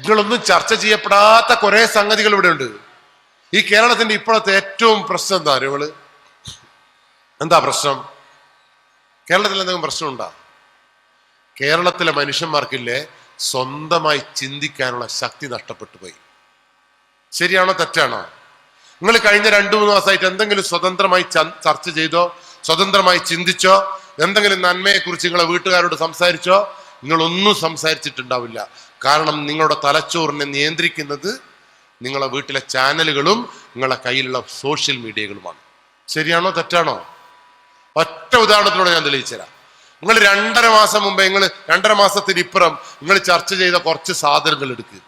നിങ്ങളൊന്നും ചർച്ച ചെയ്യപ്പെടാത്ത കുറെ സംഗതികൾ ഇവിടെ ഉണ്ട് ഈ കേരളത്തിന്റെ ഇപ്പോഴത്തെ ഏറ്റവും പ്രശ്നം എന്താ അറിയുകൾ എന്താ പ്രശ്നം? കേരളത്തിൽ എന്തെങ്കിലും പ്രശ്നമുണ്ടോ? കേരളത്തിലെ മനുഷ്യന്മാർക്കില്ലേ സ്വന്തമായി ചിന്തിക്കാനുള്ള ശക്തി നഷ്ടപ്പെട്ടു പോയി. ശരിയാണോ തെറ്റാണോ? നിങ്ങൾ കഴിഞ്ഞ രണ്ടു മൂന്ന് മാസമായിട്ട് എന്തെങ്കിലും സ്വതന്ത്രമായി ചർച്ച ചെയ്തോ സ്വതന്ത്രമായി ചിന്തിച്ചോ എന്തെങ്കിലും നന്മയെക്കുറിച്ച് നിങ്ങളെ വീട്ടുകാരോട് സംസാരിച്ചോ നിങ്ങളൊന്നും സംസാരിച്ചിട്ടുണ്ടാവില്ല. കാരണം നിങ്ങളുടെ തലച്ചോറിനെ നിയന്ത്രിക്കുന്നത് നിങ്ങളെ വീട്ടിലെ ചാനലുകളും നിങ്ങളെ കയ്യിലുള്ള സോഷ്യൽ മീഡിയകളുമാണ്. ശരിയാണോ? തെറ്റാണോ? ഒറ്റ ഉദാഹരണത്തിലൂടെ ഞാൻ തെളിയിച്ചുതരാം. നിങ്ങൾ രണ്ടര മാസം മുമ്പ് നിങ്ങൾ രണ്ടര മാസത്തിന് ഇപ്പുറം നിങ്ങൾ ചർച്ച ചെയ്ത കുറച്ച് സാധനങ്ങൾ എടുക്കുക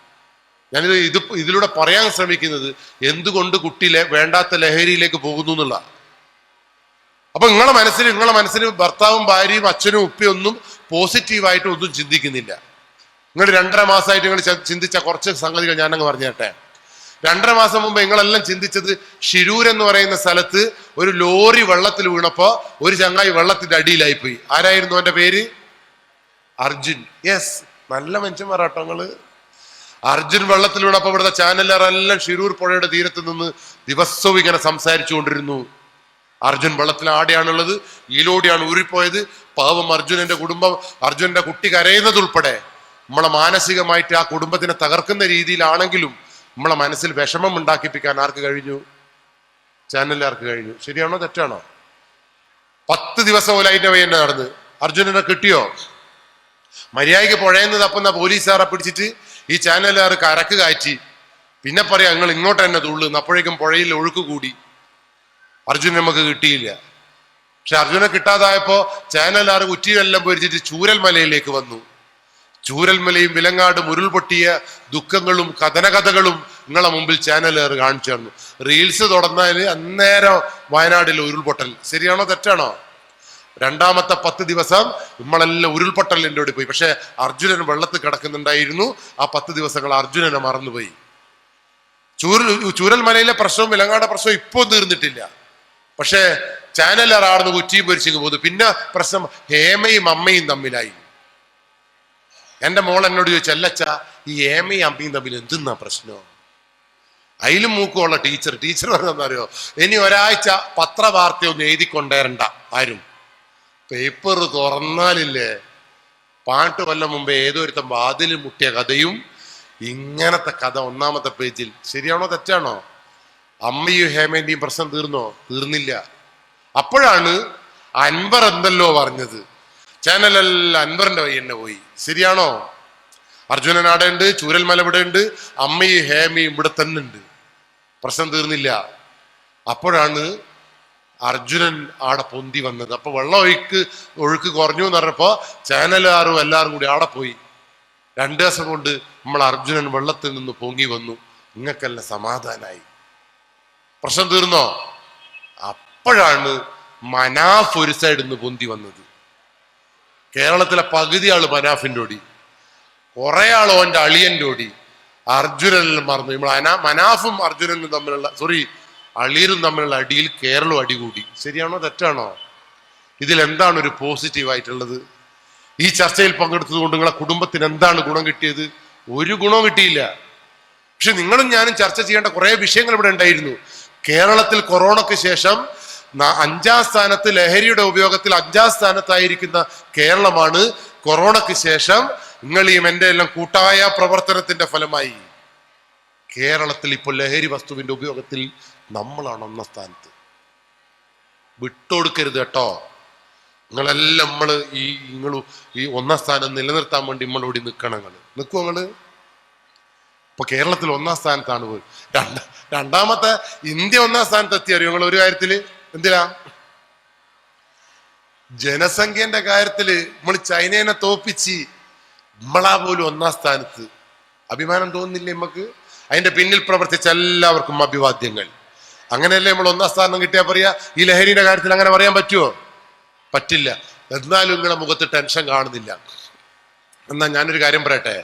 ഞാനിത് ഇത് ഇതിലൂടെ പറയാൻ ശ്രമിക്കുന്നത് എന്തുകൊണ്ട് കുട്ടിയിലെ വേണ്ടാത്ത ലഹരിയിലേക്ക് പോകുന്നു എന്നുള്ള. അപ്പൊ നിങ്ങളെ മനസ്സിൽ നിങ്ങളെ മനസ്സിൽ ഭർത്താവും ഭാര്യയും അച്ഛനും ഉപ്പയും ഒന്നും പോസിറ്റീവായിട്ട് ഒന്നും ചിന്തിക്കുന്നില്ല. നിങ്ങൾ രണ്ടര മാസമായിട്ട് നിങ്ങൾ ചിന്തിച്ച കുറച്ച് സംഗതികൾ ഞാനങ്ങ് പറഞ്ഞു തരട്ടെ രണ്ടര മാസം മുമ്പ് നിങ്ങളെല്ലാം ചിന്തിച്ചത് ഷിരൂർ എന്ന് പറയുന്ന സ്ഥലത്ത് ഒരു ലോറി വെള്ളത്തിൽ വീണപ്പോ ഒരു ചങ്ങായി വെള്ളത്തിന്റെ അടിയിലായി പോയി ആരായിരുന്നു അവന്റെ പേര്? അർജുൻ. യെസ് നല്ല മനുഷ്യന്മാരാട്ടോ അർജുൻ വെള്ളത്തിൽ വീണപ്പോ ഇവിടുത്തെ ചാനലുകാരെല്ലാം ഷിരൂർ പുഴയുടെ തീരത്ത് നിന്ന് ദിവസവും ഇങ്ങനെ സംസാരിച്ചു കൊണ്ടിരുന്നു. അർജുൻ വെള്ളത്തിൽ ആടെയാണുള്ളത് ഈലോടിയാണ് ഊരിപ്പോയത്. പാവം അർജുനന്റെ കുടുംബം അർജുനന്റെ കുട്ടി കരയുന്നത് ഉൾപ്പെടെ. നമ്മളെ മാനസികമായിട്ട് ആ കുടുംബത്തിനെ തകർക്കുന്ന രീതിയിലാണെങ്കിലും നമ്മളെ മനസ്സിൽ വിഷമം ഉണ്ടാക്കിപ്പിക്കാൻ ആർക്ക് കഴിഞ്ഞു? ചാനലുകാർക്ക് കഴിഞ്ഞു? ശരിയാണോ? തെറ്റാണോ? പത്ത് ദിവസം പോലെ അതിന്റെ വഴി തന്നെ നടന്ന്. അർജുനനെ കിട്ടിയോ? മര്യാദയ്ക്ക് പുഴയെന്ന് തപ്പുന്ന പോലീസുകാരെ പിടിച്ചിട്ട് ഈ ചാനലുകാർ കരക്ക് കാറ്റി. പിന്നെ പറയാം നിങ്ങൾ ഇങ്ങോട്ട് തന്നെ തുള്ളുന്നു അപ്പോഴേക്കും പുഴയിൽ ഒഴുക്ക് കൂടി. അർജുൻ നമുക്ക് കിട്ടിയില്ല. പക്ഷെ അർജുനെ കിട്ടാതായപ്പോ ചാനലുകാർ കുറ്റിയെല്ലാം പൊരിച്ചിട്ട് ചൂരൽ മലയിലേക്ക് വന്നു. ചൂരൽമലയും വിലങ്ങാടും ഉരുൾപൊട്ടിയ ദുഃഖങ്ങളും കഥനകഥകളും നിങ്ങളെ മുമ്പിൽ ചാനലുകാർ കാണിച്ചു തന്നു. റീൽസ് തുടർന്നാൽ അന്നേരം വയനാട്ടിലെ ഉരുൾപൊട്ടൽ. ശരിയാണോ തെറ്റാണോ? രണ്ടാമത്തെ പത്ത് ദിവസം നമ്മളെല്ലാം ഉരുൾപൊട്ടലിന്റെ ഓടി പോയി. പക്ഷേ അർജുനൻ വെള്ളത്ത് കിടക്കുന്നുണ്ടായിരുന്നു. ആ പത്ത് ദിവസങ്ങൾ അർജുനനെ മറന്നുപോയി. ചൂരൽ ചൂരൽമലയിലെ പ്രശ്നവും വിലങ്ങാട് പ്രശ്നവും ഇപ്പോൾ തീർന്നിട്ടില്ല. പക്ഷേ ചാനലർ ആടുന്ന് കുറ്റിയും പൊരിച്ചിങ്ങ് പോകുന്നു പിന്നെ പ്രശ്നം ഹേമയും അമ്മയും തമ്മിലായി. എന്റെ മോൾ എന്നോട് ചോദിച്ചു അല്ലച്ച ഈ ഏമയും അമ്മയും തമ്മിൽ എന്തെന്നാ പ്രശ്നം? അതിലും മൂക്കുള്ള ടീച്ചർ ടീച്ചർ പറഞ്ഞറിയോ ഇനി ഒരാഴ്ച പത്രവാർത്തയൊന്നും എഴുതി കൊണ്ടുവരണ്ട ആരും. പേപ്പർ തുറന്നാലില്ലേ? പാട്ട് കൊല്ലം മുമ്പ് ഏതോ ഒരുത്തൻ വാതിൽ മുട്ടിയ കഥയും ഇങ്ങനത്തെ കഥ ഒന്നാമത്തെ പേജിൽ. ശരിയാണോ തെറ്റാണോ? അമ്മയും ഹേമേന്റെയും പ്രശ്നം തീർന്നോ? തീർന്നില്ല. അപ്പോഴാണ് അൻവർ എന്തല്ലോ പറഞ്ഞത്. ചാനലെല്ലാം അൻവറിന്റെ വഴി തന്നെ പോയി. ശരിയാണോ? അർജുനൻ അവിടെ ഉണ്ട് ചൂരൽമല ഇവിടെ ഉണ്ട് അമ്മയും ഹേമയും ഇവിടെ തന്നെ ഉണ്ട്. പ്രശ്നം തീർന്നില്ല. അപ്പോഴാണ് അർജുനൻ ആടെ പൊന്തി വന്നത്. അപ്പൊ വെള്ളം ഒഴുക്ക് ഒഴുക്ക് കുറഞ്ഞു എന്ന് പറഞ്ഞപ്പോ ചാനലുകാരും എല്ലാവരും കൂടി ആടെ പോയി. രണ്ടു ദിവസം കൊണ്ട് നമ്മൾ അർജുനൻ വെള്ളത്തിൽ നിന്ന് പൊങ്ങി വന്നു. നിങ്ങൾക്കല്ല സമാധാനായി. പ്രശ്നം തീർന്നോ? അപ്പോഴാണ് മനാഫ് ഒരു സൈഡിൽ നിന്ന് പൊന്തി വന്നത്. കേരളത്തിലെ പകുതി ആൾ മനാഫിന്റെ ഓടി കുറെ ആൾ ഓന്റെ അളിയന്റെ ഓടി അർജുനനിൽ മറന്നു. നമ്മൾ അനാ മനാഫും അർജുനനും തമ്മിലുള്ള സോറി അളിയനും തമ്മിലുള്ള അടിയിൽ കേരളം അടികൂടി. ശരിയാണോ? തെറ്റാണോ? ഇതിൽ എന്താണ് ഒരു പോസിറ്റീവ് ആയിട്ടുള്ളത്? ഈ ചർച്ചയിൽ പങ്കെടുത്തത് കൊണ്ട് നിങ്ങളെ കുടുംബത്തിന് എന്താണ് ഗുണം കിട്ടിയത്? ഒരു ഗുണവും കിട്ടിയില്ല. പക്ഷെ നിങ്ങളും ഞാനും ചർച്ച ചെയ്യേണ്ട കുറെ വിഷയങ്ങൾ ഇവിടെ ഉണ്ടായിരുന്നു. കേരളത്തിൽ കൊറോണയ്ക്ക് ശേഷം അഞ്ചാം സ്ഥാനത്ത് ലഹരിയുടെ ഉപയോഗത്തിൽ അഞ്ചാം സ്ഥാനത്തായിരിക്കുന്ന കേരളമാണ് കൊറോണയ്ക്ക് ശേഷം നിങ്ങളെയും എന്റെ എല്ലാം കൂട്ടായ പ്രവർത്തനത്തിന്റെ ഫലമായി. കേരളത്തിൽ ഇപ്പോൾ ലഹരി വസ്തുവിന്റെ ഉപയോഗത്തിൽ നമ്മളാണ് ഒന്നാം സ്ഥാനത്ത്. വിട്ടുകൊടുക്കരുത് കേട്ടോ. നിങ്ങളെല്ലാം നമ്മൾ ഈ നിങ്ങൾ ഈ ഒന്നാം സ്ഥാനം നിലനിർത്താൻ വേണ്ടി നമ്മളോടി നിൽക്കണം നിങ്ങൾ. നിൽക്കും നിങ്ങൾ ഇപ്പൊ കേരളത്തിൽ ഒന്നാം സ്ഥാനത്താണ് പോയി രണ്ട രണ്ടാമത്തെ ഇന്ത്യ ഒന്നാം സ്ഥാനത്ത് എത്തിയറിയോ നിങ്ങൾ ഒരു കാര്യത്തിൽ? എന്തിനാ? ജനസംഖ്യന്റെ കാര്യത്തിൽ നമ്മൾ ചൈനേനെ തോപ്പിച്ച് നമ്മളാ പോലും ഒന്നാം സ്ഥാനത്ത്. അഭിമാനം തോന്നുന്നില്ലേ നമുക്ക് അതിന്റെ പിന്നിൽ പ്രവർത്തിച്ച എല്ലാവർക്കും അഭിവാദ്യങ്ങൾ. അങ്ങനെയല്ലേ നമ്മൾ ഒന്നാം സ്ഥാനം കിട്ടിയാൽ പറയാ? ഈ ലഹരിയുടെ കാര്യത്തിൽ അങ്ങനെ പറയാൻ പറ്റുമോ പറ്റില്ല. എന്നാലും നിങ്ങളുടെ മുഖത്ത് ടെൻഷൻ കാണുന്നില്ല. എന്നാ ഞാനൊരു കാര്യം പറയട്ടെ?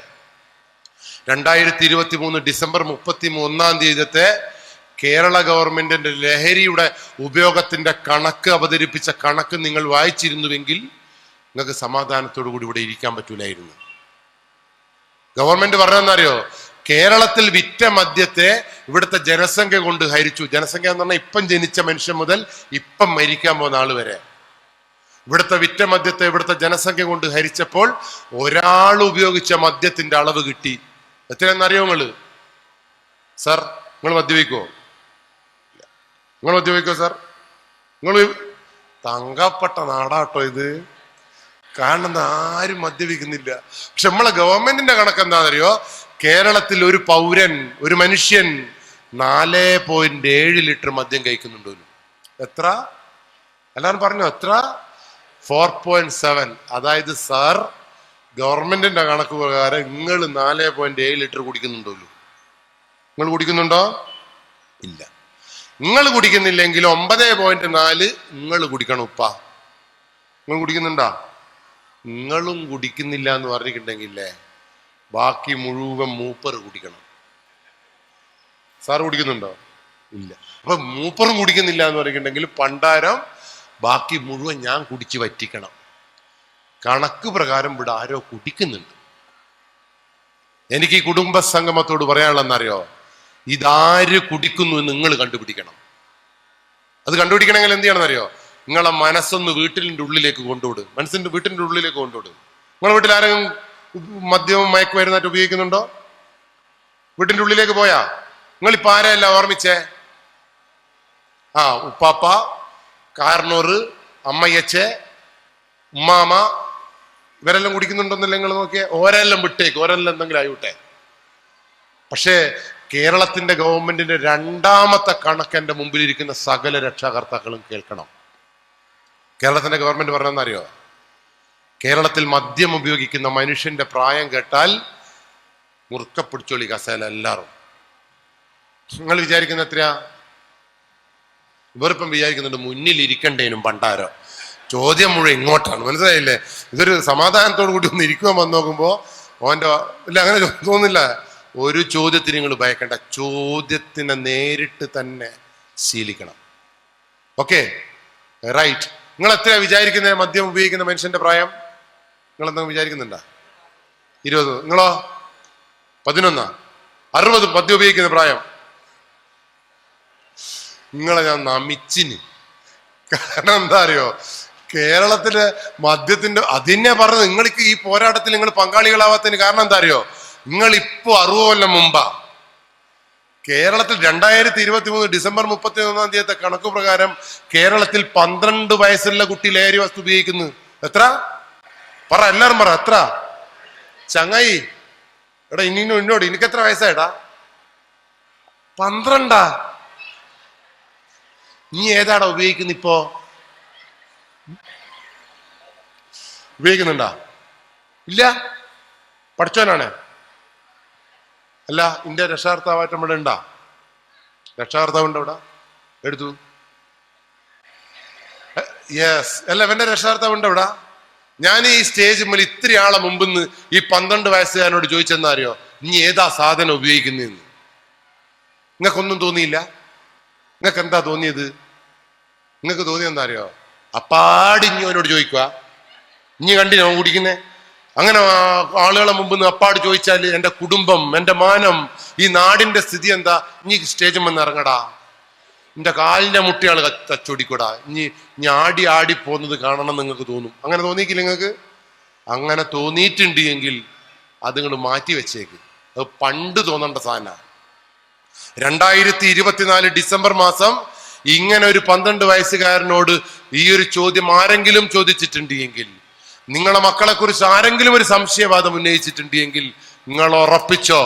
രണ്ടായിരത്തി ഇരുപത്തി മൂന്ന് ഡിസംബർ മുപ്പത്തി മൂന്നാം തീയതിത്തെ കേരള ഗവൺമെന്റിന്റെ ലഹരിയുടെ ഉപയോഗത്തിന്റെ കണക്ക് അവതരിപ്പിച്ച കണക്ക് നിങ്ങൾ വായിച്ചിരുന്നുവെങ്കിൽ നിങ്ങൾക്ക് സമാധാനത്തോടു കൂടി ഇവിടെ ഇരിക്കാൻ പറ്റൂലായിരുന്നു. ഗവൺമെന്റ് പറഞ്ഞെന്നറിയോ കേരളത്തിൽ വിറ്റ മദ്യത്തെ ഇവിടുത്തെ ജനസംഖ്യ കൊണ്ട് ഹരിച്ചു. ജനസംഖ്യ എന്ന് പറഞ്ഞാൽ ഇപ്പം ജനിച്ച മനുഷ്യൻ മുതൽ ഇപ്പം മരിക്കാൻ പോകുന്ന ആൾ വരെ. ഇവിടുത്തെ വിറ്റ മദ്യത്തെ ഇവിടുത്തെ ജനസംഖ്യ കൊണ്ട് ഹരിച്ചപ്പോൾ ഒരാൾ ഉപയോഗിച്ച മദ്യത്തിന്റെ അളവ് കിട്ടി. എത്രയെന്നറിയോ നിങ്ങൾ? സർ നിങ്ങൾ മദ്യപിക്കുമോ നിങ്ങൾ മദ്യപിക്കോ സാർ? നിങ്ങൾ തങ്കപ്പെട്ട നാടാട്ടോ ഇത്. കാരണം ആരും മദ്യപിക്കുന്നില്ല. പക്ഷെ നമ്മളെ ഗവൺമെന്റിന്റെ കണക്ക് എന്താണെന്നറിയോ കേരളത്തിൽ ഒരു പൗരൻ ഒരു മനുഷ്യൻ നാല് പോയിന്റ് ഏഴ് ലിറ്റർ മദ്യം കഴിക്കുന്നുണ്ട് എത്ര? എല്ലാവരും പറഞ്ഞു എത്ര? ഫോർ പോയിന്റ് സെവൻ അതായത് സാർ ഗവൺമെന്റിന്റെ കണക്ക് പ്രകാരം നിങ്ങൾ നാല് പോയിന്റ് ഏഴ് ലിറ്റർ കുടിക്കുന്നുണ്ടോ നിങ്ങൾ കുടിക്കുന്നുണ്ടോ? ഇല്ല. നിങ്ങൾ കുടിക്കുന്നില്ലെങ്കിൽ ഒമ്പത് പോയിന്റ് നാല് നിങ്ങൾ കുടിക്കണം ഉപ്പ. നിങ്ങൾ കുടിക്കുന്നുണ്ടോ? നിങ്ങളും കുടിക്കുന്നില്ല എന്ന് പറഞ്ഞിട്ടുണ്ടെങ്കിലേ ബാക്കി മുഴുവൻ മൂപ്പർ കുടിക്കണം. സാറ് കുടിക്കുന്നുണ്ടോ? ഇല്ല. അപ്പൊ മൂപ്പറും കുടിക്കുന്നില്ല എന്ന് പറഞ്ഞിട്ടുണ്ടെങ്കിൽ പണ്ടാരം ബാക്കി മുഴുവൻ ഞാൻ കുടിച്ച് വറ്റിക്കണം. കണക്ക് പ്രകാരം ഇവിടെ ആരോ കുടിക്കുന്നുണ്ട്. എനിക്ക് ഈ കുടുംബ സംഗമത്തോട് പറയാനുള്ളതെന്നറിയോ? ഇതാര് കുടിക്കുന്നു എന്ന് നിങ്ങൾ കണ്ടുപിടിക്കണം. അത് കണ്ടുപിടിക്കണമെങ്കിൽ എന്ത് ചെയ്യണം അറിയോ? നിങ്ങളെ മനസ്സൊന്ന് വീട്ടിലിന്റെ ഉള്ളിലേക്ക് കൊണ്ടുവിടും. മനസ്സിന്റെ വീട്ടിന്റെ ഉള്ളിലേക്ക് കൊണ്ടുവിടും. നിങ്ങളെ വീട്ടിൽ ആരെങ്കിലും മദ്യവും മയക്കുമരുന്നായിട്ട് ഉപയോഗിക്കുന്നുണ്ടോ? വീട്ടിന്റെ ഉള്ളിലേക്ക് പോയാ? നിങ്ങളിപ്പോ ആരെയല്ല ഓർമ്മിച്ചേ? ആ ഉപ്പാപ്പ കാർണൂറ് അമ്മയച്ചെ ഉമ്മാമ ഇവരെല്ലാം കുടിക്കുന്നുണ്ടോന്നല്ലേ നിങ്ങൾ നോക്കിയേ? ഓരെല്ലാം വിട്ടേക്ക്. ഓരെല്ലാം എന്തെങ്കിലും ആയിട്ടെ പക്ഷേ കേരളത്തിന്റെ ഗവൺമെന്റിന്റെ രണ്ടാമത്തെ കണക്ക് എന്റെ മുമ്പിൽ ഇരിക്കുന്ന സകല രക്ഷാകർത്താക്കളും കേൾക്കണം. കേരളത്തിന്റെ ഗവൺമെന്റ് പറഞ്ഞെന്നറിയോ കേരളത്തിൽ മദ്യം ഉപയോഗിക്കുന്ന മനുഷ്യന്റെ പ്രായം കേട്ടാൽ മുറുക്കപ്പിടിച്ചോളി കസേല എല്ലാവരും. നിങ്ങൾ വിചാരിക്കുന്ന എത്രയാ? ഇവരിപ്പം വിചാരിക്കുന്നുണ്ട് മുന്നിൽ ഇരിക്കണ്ടേനും പണ്ടാരോ? ചോദ്യം മുഴുവൻ ഇങ്ങോട്ടാണ്. മനസ്സിലായില്ലേ? ഇതൊരു സമാധാനത്തോടു കൂടി ഒന്ന് ഇരിക്കുവാൻ വന്ന് നോക്കുമ്പോ ഓന്റെ ഇല്ല അങ്ങനെ തോന്നുന്നില്ല. ഒരു ചോദ്യത്തിന് നിങ്ങൾ ഭയക്കണ്ട. ചോദ്യത്തിനെ നേരിട്ട് തന്നെ ശീലിക്കണം. ഓക്കെ റൈറ്റ് നിങ്ങൾ എത്രയാ വിചാരിക്കുന്നത് മദ്യം ഉപയോഗിക്കുന്ന മനുഷ്യന്റെ പ്രായം? നിങ്ങൾ എന്തെങ്കിലും വിചാരിക്കുന്നുണ്ടോ? ഇരുപത്. നിങ്ങളോ? പതിനൊന്നാ? അറുപത് മദ്യം ഉപയോഗിക്കുന്ന പ്രായം? നിങ്ങളെ ഞാൻ നമിച്ചിന്. കാരണം എന്താ അറിയോ? കേരളത്തിലെ മദ്യത്തിന്റെ അതിനെ പറഞ്ഞത്. നിങ്ങൾക്ക് ഈ പോരാട്ടത്തിൽ നിങ്ങൾ പങ്കാളികളാവാത്തതിന് കാരണം എന്താ അറിയോ? നിങ്ങൾ ഇപ്പോ അറുപത് കൊല്ലം മുമ്പാ. കേരളത്തിൽ രണ്ടായിരത്തി ഇരുപത്തി മൂന്ന് ഡിസംബർ മുപ്പത്തി ഒന്നാം തീയതി കണക്ക് പ്രകാരം കേരളത്തിൽ പന്ത്രണ്ട് വയസ്സുള്ള കുട്ടി ലഹരി വസ്തു ഉപയോഗിക്കുന്നു. എത്ര? പറ എല്ലാരും പറ എത്ര? ചങ്ങായി എടാ ഇനി എന്നോട് എനിക്ക് എത്ര വയസ്സായിടാ? പന്ത്രണ്ടാ? നീ ഏതാടാ ഉപയോഗിക്കുന്ന ഇപ്പോ? ഉപയോഗിക്കുന്നുണ്ടാ? ഇല്ല? പഠിച്ചവനാണ്? അല്ല ഇന്റെ രക്ഷാകർത്താവായിട്ട് നമ്മൾ ഉണ്ടാ? രക്ഷാകർത്താവ് ഉണ്ട് അവിടെ? എടുത്തു. യെസ് അല്ല എന്റെ രക്ഷാകർത്താവ് ഉണ്ടവിടെ ഞാൻ ഈ സ്റ്റേജ് മുതൽ ഇത്തിരി ആളെ മുമ്പിന്ന് ഈ പന്ത്രണ്ട് വയസ്സുകാരനോട് ചോദിച്ചെന്നറിയോ നീ ഏതാ സാധനം ഉപയോഗിക്കുന്നതെന്ന്? നിങ്ങൾക്കൊന്നും തോന്നിയില്ല? നിങ്ങൾക്ക് എന്താ തോന്നിയത്? നിങ്ങൾക്ക് തോന്നിയെന്നറിയോ ഇനി അവനോട് ചോദിക്കുക ഇനി കണ്ടിനോ കുടിക്കുന്നേ? അങ്ങനെ ആളുകളെ മുമ്പ് നിന്ന് അപ്പാട് ചോദിച്ചാൽ എന്റെ കുടുംബം എന്റെ മാനം ഈ നാടിന്റെ സ്ഥിതി എന്താ? ഇനി സ്റ്റേജിൽ വന്ന് ഇറങ്ങടാ. എന്റെ കാലിന്റെ മുട്ടിയാൾ തച്ചൊടിക്കൂടാ ഇനി ഇനി ആടി ആടി പോകുന്നത് കാണണം നിങ്ങൾക്ക് തോന്നും. അങ്ങനെ തോന്നിയിക്കില്ല നിങ്ങൾക്ക്? അങ്ങനെ തോന്നിയിട്ടുണ്ട് എങ്കിൽ അത് നിങ്ങൾ മാറ്റി വെച്ചേക്ക്. അത് പണ്ട് തോന്നേണ്ട സാധനമാണ് രണ്ടായിരത്തി ഇരുപത്തിനാല് ഡിസംബർ മാസം ഇങ്ങനെ ഒരു പന്ത്രണ്ട് വയസ്സുകാരനോട് ഈ ഒരു ചോദ്യം ആരെങ്കിലും ചോദിച്ചിട്ടുണ്ട് എങ്കിൽ നിങ്ങളെ മക്കളെ കുറിച്ച് ആരെങ്കിലും ഒരു സംശയവാദം ഉന്നയിച്ചിട്ടുണ്ട് എങ്കിൽ നിങ്ങൾ ഉറപ്പിച്ചോ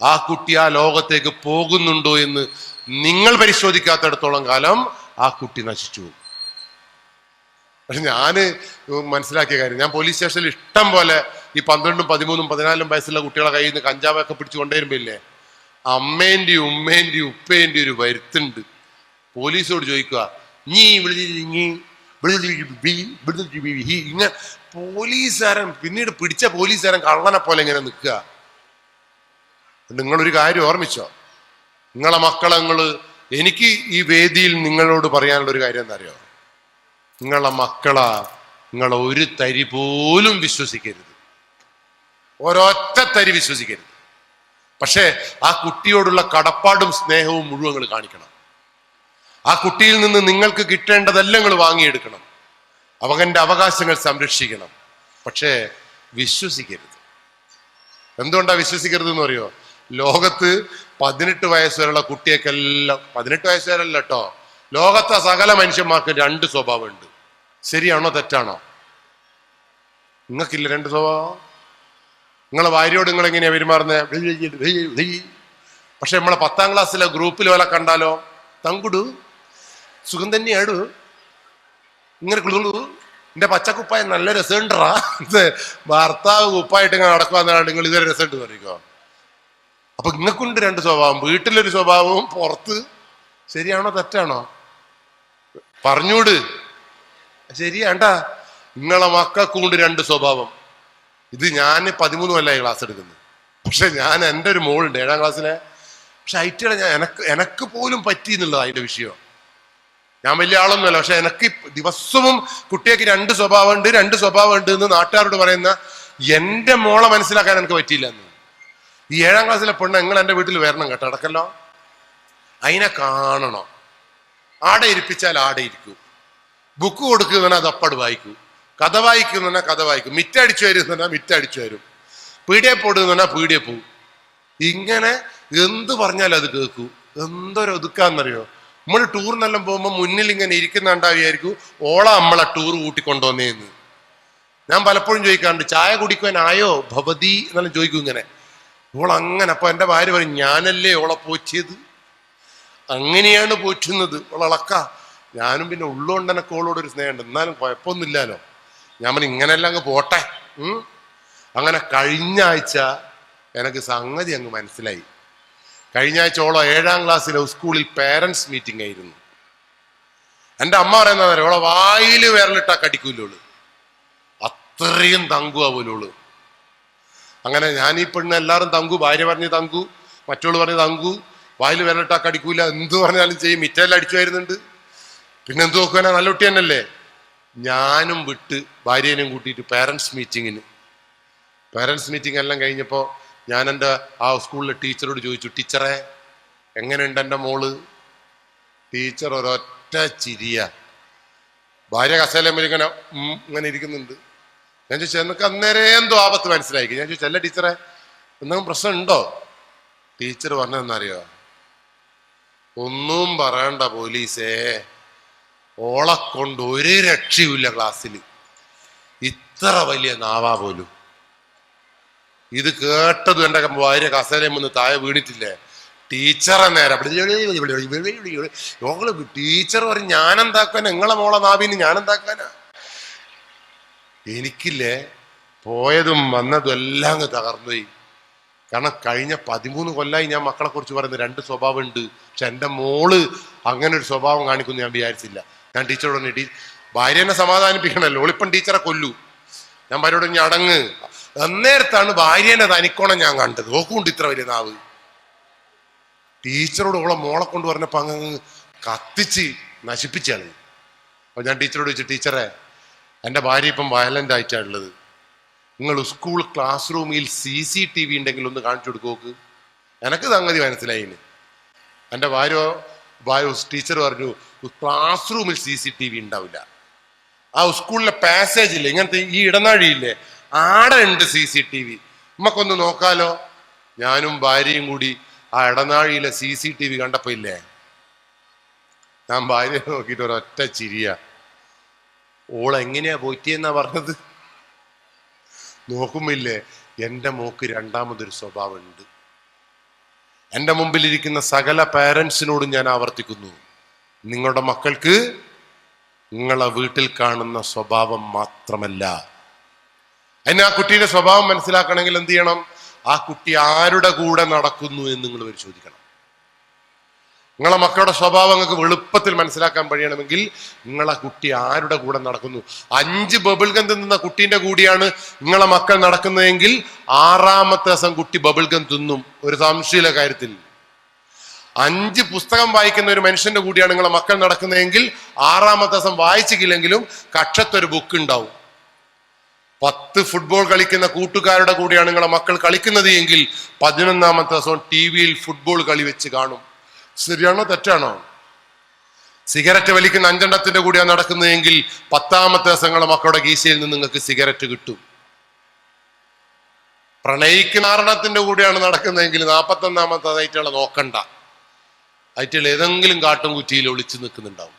ആ കുട്ടി ആ ലോകത്തേക്ക് പോകുന്നുണ്ടോ എന്ന് നിങ്ങൾ പരിശോധിക്കാത്തടത്തോളം കാലം ആ കുട്ടി നശിച്ചു ഞാൻ മനസ്സിലാക്കിയ കാര്യം ഞാൻ പോലീസ് സ്റ്റേഷനിൽ ഇഷ്ടം പോലെ ഈ പന്ത്രണ്ടും പതിമൂന്നും പതിനാലും വയസ്സുള്ള കുട്ടികളെ കയ്യിൽ നിന്ന് കഞ്ചാവൊക്കെ പിടിച്ചു കൊണ്ടുവരുമ്പോ ഇല്ലേ അമ്മേന്റെയും ഉമ്മേന്റെയും ഉപ്പേന്റെയും ഒരു വരുത്തുണ്ട്. പോലീസോട് ചോദിക്കുക നീ ഇങ്ങനെ പോലീസുകാരൻ പിന്നീട് പിടിച്ച പോലീസുകാരൻ കള്ളനെ പോലെ ഇങ്ങനെ നിൽക്കുക. നിങ്ങളൊരു കാര്യം ഓർമ്മിച്ചോ? നിങ്ങളെ മക്കളെ നിങ്ങൾ എനിക്ക് ഈ വേദിയിൽ നിങ്ങളോട് പറയാനുള്ള ഒരു കാര്യം എന്താ അറിയോ നിങ്ങളെ മക്കളെ നിങ്ങളെ ഒരു തരി പോലും വിശ്വസിക്കരുത്. ഒരൊറ്റ തരി വിശ്വസിക്കരുത്. പക്ഷേ ആ കുട്ടിയോടുള്ള കടപ്പാടും സ്നേഹവും മുഴുവൻ നിങ്ങൾ കാണിക്കണം. ആ കുട്ടിയിൽ നിന്ന് നിങ്ങൾക്ക് കിട്ടേണ്ടതെല്ലാം നിങ്ങൾ വാങ്ങിയെടുക്കണം. അവകന്റെ അവകാശങ്ങൾ സംരക്ഷിക്കണം. പക്ഷേ വിശ്വസിക്കരുത്. എന്തുകൊണ്ടാ വിശ്വസിക്കരുത് എന്ന് പറയോ ലോകത്ത് പതിനെട്ട് വയസ്സ് വരെയുള്ള കുട്ടിയൊക്കെല്ലാം പതിനെട്ട് വയസ്സ് വരെയല്ല കേട്ടോ ലോകത്തെ സകല മനുഷ്യന്മാർക്ക് രണ്ട് സ്വഭാവമുണ്ട്. ശരിയാണോ തെറ്റാണോ? നിങ്ങൾക്കില്ല രണ്ട് സ്വഭാവം? നിങ്ങളെ ഭാര്യയോട് നിങ്ങൾ എങ്ങനെയാ പെരുമാറുന്നത് പക്ഷെ നമ്മളെ പത്താം ക്ലാസ്സിലെ ഗ്രൂപ്പിൽ വല്ല കണ്ടാലോ? തങ്കുടു. സുഖം തന്നെയാണ് ഇങ്ങനെ കുളിർന്നു എന്റെ പച്ചക്കുപ്പായ നല്ല രസമുണ്ടറാ ഭർത്താവ് കുപ്പായിട്ട് ഇങ്ങനെ നടക്കുവാന്നാണ് നിങ്ങൾ ഇതൊരു രസമുണ്ട് പറയുക. അപ്പൊ ഇങ്ങക്കുണ്ട് രണ്ട് സ്വഭാവം. വീട്ടിലൊരു സ്വഭാവവും പുറത്ത്. ശരിയാണോ തെറ്റാണോ? പറഞ്ഞൂട് ശരിയാണ്ട. നിങ്ങളെ മക്കൾക്കുണ്ട് രണ്ട് സ്വഭാവം. ഇത് ഞാൻ പതിമൂന്ന് കൊല്ലമായി ക്ലാസ് എടുക്കുന്നത്. പക്ഷെ ഞാൻ എന്റെ ഒരു മോളുണ്ട് ഏഴാം ക്ലാസ്സിലെ പക്ഷെ ഐറ്റിയുടെ ഞാൻ എനക്ക് എനക്ക് പോലും പറ്റി എന്നുള്ളത് അതിന്റെ വിഷയം. ഞാൻ വലിയ ആളൊന്നുമല്ല പക്ഷെ എനിക്ക് ദിവസവും കുട്ടിയൊക്കെ രണ്ട് സ്വഭാവമുണ്ട് രണ്ട് സ്വഭാവമുണ്ട് എന്ന് നാട്ടുകാരോട് പറയുന്ന എന്റെ മോളെ മനസ്സിലാക്കാൻ എനിക്ക് പറ്റിയില്ല എന്ന്. ഈ ഏഴാം ക്ലാസ്സിലെ പെണ്ണ് നിങ്ങൾ എന്റെ വീട്ടിൽ വരണം കേട്ടോ അടക്കല്ലോ അതിനെ കാണണം. ആടെ ഇരിപ്പിച്ചാൽ ആടെ ഇരിക്കൂ. ബുക്ക് കൊടുക്കുന്ന അത് അപ്പട് വായിക്കൂ. കഥ വായിക്കുന്ന കഥ വായിക്കും. മിറ്റടിച്ചു വരും എന്ന് പറഞ്ഞാൽ മിറ്റടിച്ചു വരും. പീടിയെ പോടുന്ന പറഞ്ഞാൽ പീടിയെ പോകും ഇങ്ങനെ എന്ത് പറഞ്ഞാലും അത് കേൾക്കൂ. എന്തൊരു ഒതുക്കാന്നറിയോ? നമ്മൾ ടൂറിനെല്ലാം പോകുമ്പോൾ മുന്നിൽ ഇങ്ങനെ ഇരിക്കുന്നുണ്ടാവിയായിരിക്കും ഓള നമ്മളെ ടൂർ കൂട്ടിക്കൊണ്ടുവന്നേന്ന് ഞാൻ പലപ്പോഴും ചോദിക്കാറുണ്ട് ചായ കുടിക്കുവാനായോ? ഭവതി? എന്നെല്ലാം ചോദിക്കും ഇങ്ങനെ. ഓൾ അങ്ങനെ അപ്പൊ എന്റെ ഭാര്യ പറയും ഞാനല്ലേ ഓളെ പോറ്റിയത്? അങ്ങനെയാണ് പോറ്റുന്നത്. ഓളക്ക ഞാനും പിന്നെ ഉള്ളുകൊണ്ട് എനിക്ക് ഓളോട് ഒരു സ്നേഹമുണ്ട്. എന്നാലും കുഴപ്പമൊന്നുമില്ലല്ലോ. ഞാൻ പറഞ്ഞു ഇങ്ങനെയല്ല അങ്ങ് പോട്ടെ? ഉം. അങ്ങനെ കഴിഞ്ഞ ആഴ്ച എനിക്ക് സംഗതി അങ്ങ് മനസ്സിലായി. കഴിഞ്ഞ ആഴ്ച ഓളോ ഏഴാം ക്ലാസ്സിലെ സ്കൂളിൽ പേരൻസ് മീറ്റിംഗ് ആയിരുന്നു. എന്റെ അമ്മ പറയുന്നത് ഓളെ വായിൽ വിരലിട്ടാ കടിക്കൂലോൾ അത്രയും തങ്കുവാ പോലോൾ അങ്ങനെ ഞാൻ ഈ പെണ്ണ് എല്ലാവരും തങ്കു ഭാര്യ പറഞ്ഞ് തങ്കു മറ്റോൾ പറഞ്ഞ് തങ്കു വായിൽ വിരലിട്ടാ കടിക്കൂല എന്ത് പറഞ്ഞാലും ചെയ്യും മിറ്റെല്ലാം അടിച്ചു വരുന്നുണ്ട്. പിന്നെ എന്ത് നോക്കുവാനാ? നല്ല കുട്ടി തന്നെയല്ലേ? ഞാനും വിട്ട് ഭാര്യേനെയും കൂട്ടിയിട്ട് പേരൻസ് മീറ്റിങ്ങിന് പേരൻസ് മീറ്റിംഗ് എല്ലാം കഴിഞ്ഞപ്പോൾ ഞാൻ എന്റെ ആ സ്കൂളിലെ ടീച്ചറോട് ചോദിച്ചു ടീച്ചറെ എങ്ങനെയുണ്ട് എന്റെ മോൾ? ടീച്ചർ ഒരൊറ്റ ചിരിയ. ഭാര്യ കസേലമ്മ ഇങ്ങനെ ഇങ്ങനെ ഇരിക്കുന്നുണ്ട്. ഞാൻ ചോദിച്ചു എന്നൊക്കെ അന്നേരം എന്തോ ആപത്ത് മനസ്സിലാക്കി ഞാൻ ചോദിച്ചു അല്ല ടീച്ചറെ എന്തെങ്കിലും പ്രശ്നം ഉണ്ടോ ടീച്ചർ പറഞ്ഞതെന്നറിയോ? ഒന്നും പറയണ്ട പോലീസേ. ഓളെ കൊണ്ട് ഒരു രക്ഷയുമില്ല ക്ലാസ്സിൽ. ഇത്ര വലിയ നാവാ പോലും. ഇത് കേട്ടത് എന്റെ ഭാര്യ കസേരയും വന്ന് താഴെ വീണിട്ടില്ലേ? ടീച്ചറെ നേരെ ഞങ്ങൾ ടീച്ചർ പറയും ഞാനെന്താക്കാൻ നിങ്ങളെ മോളെ നാവിന് ഞാനെന്താക്കാനാ എനിക്കില്ലേ പോയതും വന്നതും എല്ലാം അങ്ങ് തകർന്നുപോയി. കാരണം കഴിഞ്ഞ പതിമൂന്ന് കൊല്ലായി ഞാൻ മക്കളെ കുറിച്ച് പറയുന്നത് രണ്ട് സ്വഭാവം ഉണ്ട് പക്ഷെ എന്റെ മോൾ അങ്ങനെ ഒരു സ്വഭാവം കാണിക്കുന്നു ഞാൻ വിചാരിച്ചില്ല. ഞാൻ ടീച്ചറോട് പറഞ്ഞു ടീ ഭാര്യനെ സമാധാനിപ്പിക്കണല്ലോ ഓളിപ്പം ടീച്ചറെ കൊല്ലു. ഞാൻ ഭാര്യയോട് ഇനി അടങ്ങ്. അന്നേരത്താണ് ഭാര്യേനെ തനിക്കോണം ഞാൻ കണ്ടത്. നോക്കുകൊണ്ട് ഇത്ര വലിയ നാവ്. ടീച്ചറോട് ഓളെ മോളെ കൊണ്ട് പറഞ്ഞപ്പോ അങ്ങ് കത്തിച്ച് നശിപ്പിച്ചാണ്. അപ്പൊ ഞാൻ ടീച്ചറോട് ചോദിച്ചു ടീച്ചറെ എന്റെ ഭാര്യ ഇപ്പം വയലന്റ് ആയിട്ടാണ് ഉള്ളത്. നിങ്ങൾ സ്കൂൾ ക്ലാസ് റൂമിൽ സി സി ടി വി ഉണ്ടെങ്കിൽ ഒന്ന് കാണിച്ചു കൊടുക്കോക്ക് എനക്ക് സംഗതി മനസ്സിലായിന്. എന്റെ ഭാര്യ ഭാര്യ ടീച്ചർ പറഞ്ഞു ക്ലാസ് റൂമിൽ സി സി ടി വി ഉണ്ടാവില്ല. ആ സ്കൂളിലെ പാസേജ് ഇല്ലേ ഇങ്ങനത്തെ ഈ ഇടനാഴിയില്ലേ ആടെ ഉണ്ട് സി സി ടി വി നമുക്കൊന്ന് നോക്കാലോ. ഞാനും ഭാര്യയും കൂടി ആ ഇടനാഴിയിലെ സി സി ടി വി കണ്ടപ്പോ ഇല്ലേ? ഞാൻ ഭാര്യ നോക്കിയിട്ട് ഒരൊറ്റ ചിരിയ. ഓൾ എങ്ങനെയാ പോറ്റിയെന്നാ പറഞ്ഞത്? നോക്കുമ്പില്ലേ എന്റെ മോക്ക് രണ്ടാമതൊരു സ്വഭാവമുണ്ട്. എന്റെ മുമ്പിലിരിക്കുന്ന സകല പാരൻസിനോടും ഞാൻ ആവർത്തിക്കുന്നു. നിങ്ങളുടെ മക്കൾക്ക് നിങ്ങളെ വീട്ടിൽ കാണുന്ന സ്വഭാവം മാത്രമല്ല. അതിന് ആ കുട്ടിയുടെ സ്വഭാവം മനസ്സിലാക്കണമെങ്കിൽ എന്ത് ചെയ്യണം? ആ കുട്ടി ആരുടെ കൂടെ നടക്കുന്നു എന്ന് നിങ്ങൾ പരിശോധിക്കണം. നിങ്ങളെ മക്കളുടെ സ്വഭാവം നിങ്ങൾക്ക് എളുപ്പത്തിൽ മനസ്സിലാക്കാൻ കഴിയണമെങ്കിൽ നിങ്ങളെ കുട്ടി ആരുടെ കൂടെ നടക്കുന്നു? അഞ്ച് ബബിൾ ഗം തിന്നുന്ന കുട്ടീന്റെ കൂടിയാണ് നിങ്ങളെ മക്കൾ നടക്കുന്നതെങ്കിൽ ആറാമത്തെ ദിവസം കുട്ടി ബബിൾ ഗം തിന്നും. ഒരു സംശയമില്ല കാര്യത്തിൽ. അഞ്ച് പുസ്തകം വായിക്കുന്ന ഒരു മനുഷ്യന്റെ കൂടിയാണ് നിങ്ങളെ മക്കൾ നടക്കുന്നതെങ്കിൽ ആറാമത്തെ ദിവസം വായിച്ചില്ലെങ്കിലും കക്ഷത്തൊരു ബുക്ക് ഉണ്ടാവും. പത്ത് ഫുട്ബോൾ കളിക്കുന്ന കൂട്ടുകാരുടെ കൂടെയാണ് നിങ്ങളെ മക്കൾ കളിക്കുന്നത് എങ്കിൽ പതിനൊന്നാമത്തെ ദിവസം ടി വിയിൽ ഫുട്ബോൾ കളി വെച്ച് കാണും. ശരിയാണോ തെറ്റാണോ? സിഗരറ്റ് വലിക്കുന്ന അഞ്ചെണ്ണത്തിന്റെ കൂടെയാണ് നടക്കുന്നതെങ്കിൽ പത്താമത്തെ ദിവസം നിങ്ങളെ മക്കളുടെ ഗീശയിൽ നിന്ന് നിങ്ങൾക്ക് സിഗരറ്റ് കിട്ടും. പ്രണയിക്കുന്ന ആറണത്തിന്റെ കൂടെയാണ് നടക്കുന്നതെങ്കിൽ നാൽപ്പത്തൊന്നാമത്തെ അതായിട്ടുള്ള നോക്കണ്ട. അയറ്റുള്ള ഏതെങ്കിലും കാട്ടും കുറ്റിയിൽ ഒളിച്ചു നിൽക്കുന്നുണ്ടാവും.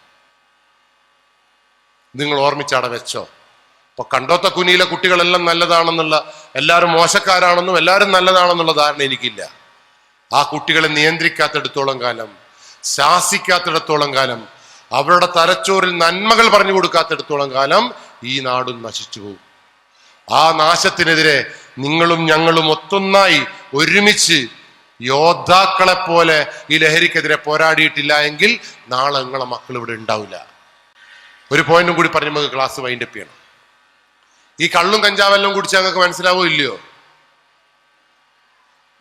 നിങ്ങൾ ഓർമ്മിച്ചാടെ വെച്ചോ. ഇപ്പൊ കണ്ടോത്ത കുനിയിലെ കുട്ടികളെല്ലാം നല്ലതാണെന്നുള്ള എല്ലാവരും മോശക്കാരാണെന്നും എല്ലാവരും നല്ലതാണെന്നുള്ള ധാരണ എനിക്കില്ല. ആ കുട്ടികളെ നിയന്ത്രിക്കാത്തിടത്തോളം കാലം ശാസിക്കാത്തിടത്തോളം കാലം അവരുടെ തലച്ചോറിൽ നന്മകൾ പറഞ്ഞു കൊടുക്കാത്തിടത്തോളം കാലം ഈ നാടും നശിച്ചു പോകും. ആ നാശത്തിനെതിരെ നിങ്ങളും ഞങ്ങളും ഒത്തൊന്നായി ഒരുമിച്ച് യോദ്ധാക്കളെ പോലെ ഈ ലഹരിക്കെതിരെ പോരാടിയിട്ടില്ല എങ്കിൽ നാളെ നിങ്ങളെ മക്കൾ ഇവിടെ ഉണ്ടാവില്ല. ഒരു പോയിന്റും കൂടി പറഞ്ഞ് നമുക്ക് ക്ലാസ് വൈൻഡപ്പ് ചെയ്യണം. ഈ കള്ളും കഞ്ചാവെല്ലാം കുടിച്ചാൽ നിങ്ങൾക്ക് മനസ്സിലാവോ ഇല്ലയോ?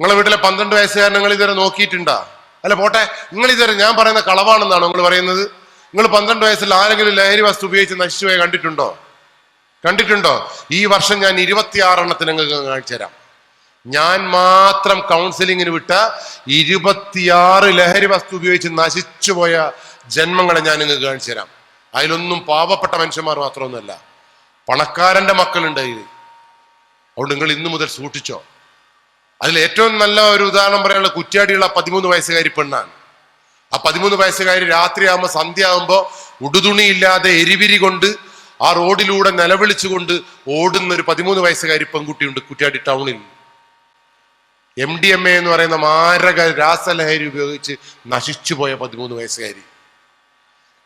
നിങ്ങളെ വീട്ടിലെ പന്ത്രണ്ട് വയസ്സുകാരൻ നിങ്ങൾ ഇതുവരെ നോക്കിയിട്ടുണ്ടാ? അല്ല പോട്ടെ നിങ്ങൾ ഇതുവരെ ഞാൻ പറയുന്ന കളവാണെന്നാണോ നിങ്ങൾ പറയുന്നത്? നിങ്ങൾ പന്ത്രണ്ട് വയസ്സിൽ ആരെങ്കിലും ലഹരി വസ്തു ഉപയോഗിച്ച് നശിച്ചുപോയി കണ്ടിട്ടുണ്ടോ? കണ്ടിട്ടുണ്ടോ? ഈ വർഷം ഞാൻ ഇരുപത്തിയാറെണ്ണത്തിന് നിങ്ങൾക്ക് കാണിച്ചു തരാം. ഞാൻ മാത്രം കൗൺസിലിങ്ങിന് വിട്ട ഇരുപത്തിയാറ് ലഹരി വസ്തു ഉപയോഗിച്ച് നശിച്ചുപോയ ജന്മങ്ങളെ ഞാൻ നിങ്ങൾക്ക് കാണിച്ചു തരാം. അതിലൊന്നും പാവപ്പെട്ട മനുഷ്യന്മാർ മാത്രമൊന്നുമല്ല. പണക്കാരന്റെ മക്കളുണ്ട് അതിൽ അതുകൊണ്ട് നിങ്ങൾ ഇന്നു മുതൽ സൂക്ഷിച്ചോ. അതിൽ ഏറ്റവും നല്ല ഒരു ഉദാഹരണം പറയാനുള്ള കുറ്റ്യാടിയുള്ള പതിമൂന്ന് വയസ്സുകാരി പെണ്ണാണ്. ആ പതിമൂന്ന് വയസ്സുകാരി രാത്രിയാകുമ്പോൾ സന്ധ്യ ആകുമ്പോൾ ഉടുതുണിയില്ലാതെ എരിവിരി കൊണ്ട് ആ റോഡിലൂടെ നിലവിളിച്ചുകൊണ്ട് ഓടുന്ന ഒരു പതിമൂന്ന് വയസ്സുകാരി പെൺകുട്ടിയുണ്ട് കുറ്റ്യാടി ടൗണിൽ. എം ഡി എം എ എന്ന് പറയുന്ന മാരക രാസലഹരി ഉപയോഗിച്ച് നശിച്ചുപോയ പതിമൂന്ന് വയസ്സുകാരി.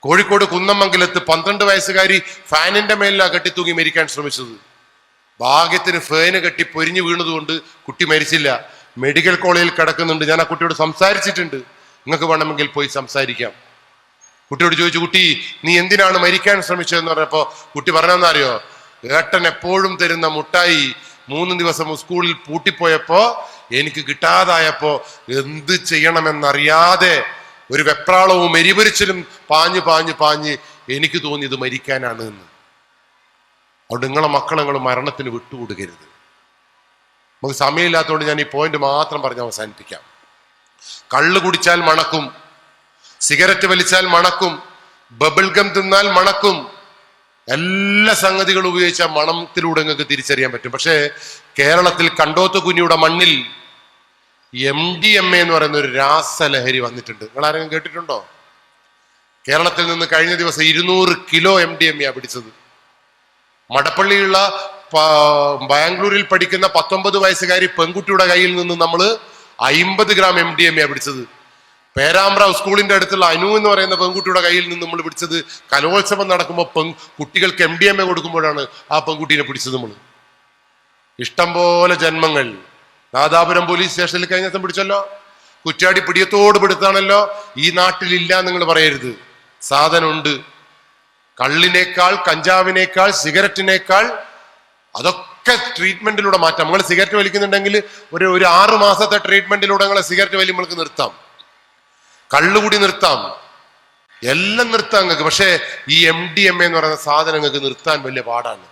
കോഴിക്കോട് കുന്നമംഗലത്ത് പന്ത്രണ്ട് വയസ്സുകാരി ഫാനിന്റെ മേലിലാണ് കെട്ടിത്തൂങ്ങി മരിക്കാൻ ശ്രമിച്ചത്. ഭാഗ്യത്തിന് ഫേന് കെട്ടി പൊരിഞ്ഞു വീണതുകൊണ്ട് കുട്ടി മരിച്ചില്ല. മെഡിക്കൽ കോളേജിൽ കിടക്കുന്നുണ്ട്. ഞാൻ ആ കുട്ടിയോട് സംസാരിച്ചിട്ടുണ്ട്. നിങ്ങൾക്ക് വേണമെങ്കിൽ പോയി സംസാരിക്കാം. കുട്ടിയോട് ചോദിച്ചു കുട്ടി നീ എന്തിനാണ് മരിക്കാൻ ശ്രമിച്ചതെന്ന് പറഞ്ഞപ്പോ കുട്ടി പറഞ്ഞെന്നറിയോ ഏട്ടൻ എപ്പോഴും തരുന്ന മുട്ടായി മൂന്ന് ദിവസം സ്കൂളിൽ പൂട്ടിപ്പോയപ്പോ എനിക്ക് കിട്ടാതായപ്പോ എന്ത് ചെയ്യണമെന്നറിയാതെ ഒരു വെപ്രാളവും എരിപൊരിച്ചിലും പാഞ്ഞു പാഞ്ഞു പാഞ്ഞ് എനിക്ക് തോന്നി ഇത് മരിക്കാനാണ് എന്ന്. അതുകൊണ്ട് നിങ്ങളെ മക്കളെ നിങ്ങൾ മരണത്തിന് വിട്ടുകൊടുക്കരുത്. നമുക്ക് സമയമില്ലാത്തതുകൊണ്ട് ഞാൻ ഈ പോയിന്റ് മാത്രം പറഞ്ഞ് അവസാനിപ്പിക്കാം. കള്ള് കുടിച്ചാൽ മണക്കും സിഗരറ്റ് വലിച്ചാൽ മണക്കും ബബിൾ ഗം തിന്നാൽ മണക്കും എല്ലാ സംഗതികളും ഉപയോഗിച്ച മണത്തിലൂടെ നിങ്ങൾക്ക് തിരിച്ചറിയാൻ പറ്റും. പക്ഷേ കേരളത്തിൽ കണ്ടോത്ത് കുഞ്ഞിയുടെ മണ്ണിൽ എം ഡി എം എ എന്ന് പറയുന്ന ഒരു രാസലഹരി വന്നിട്ടുണ്ട്. നിങ്ങൾ ആരെങ്കിലും കേട്ടിട്ടുണ്ടോ? കേരളത്തിൽ നിന്ന് കഴിഞ്ഞ ദിവസം ഇരുന്നൂറ് kilo M D M A പിടിച്ചത്. മടപ്പള്ളിയുള്ള ബാംഗ്ലൂരിൽ പഠിക്കുന്ന പത്തൊമ്പത് വയസ്സുകാരി പെൺകുട്ടിയുടെ കയ്യിൽ നിന്ന് നമ്മൾ അയിമ്പത് gram M D M A പിടിച്ചത്. പേരാമ്പ്ര സ്കൂളിന്റെ അടുത്തുള്ള അനു എന്ന് പറയുന്ന പെൺകുട്ടിയുടെ കയ്യിൽ നിന്ന് നമ്മൾ പിടിച്ചത്. കലോത്സവം നടക്കുമ്പോൾ പെൺ കുട്ടികൾക്ക് എം ഡി എം എ കൊടുക്കുമ്പോഴാണ് ആ പെൺകുട്ടീനെ പിടിച്ചത് നമ്മൾ. ഇഷ്ടം പോലെ ജന്മങ്ങൾ. നാദാപുരം പോലീസ് സ്റ്റേഷനിൽ കഴിഞ്ഞ ദിവസം പിടിച്ചല്ലോ? കുറ്റാടി പിടിയത്തോട് പിടുത്താണല്ലോ ഈ നാട്ടിലില്ല നിങ്ങൾ പറയരുത്. സാധനമുണ്ട്. കള്ളിനേക്കാൾ കഞ്ചാവിനേക്കാൾ സിഗരറ്റിനേക്കാൾ അതൊക്കെ ട്രീറ്റ്മെന്റിലൂടെ മാറ്റാം. നിങ്ങൾ സിഗരറ്റ് വലിക്കുന്നുണ്ടെങ്കിൽ ഒരു ഒരു ആറ് മാസത്തെ ട്രീറ്റ്മെന്റിലൂടെ നിങ്ങളെ സിഗരറ്റ് വലിയ നിങ്ങൾക്ക് നിർത്താം. കള്ളുകൂടി നിർത്താം. എല്ലാം നിർത്താം നിങ്ങൾക്ക്. പക്ഷേ ഈ എം ഡി എം എന്ന് പറയുന്ന സാധനം നിങ്ങൾക്ക് നിർത്താൻ വലിയ പാടാണ്.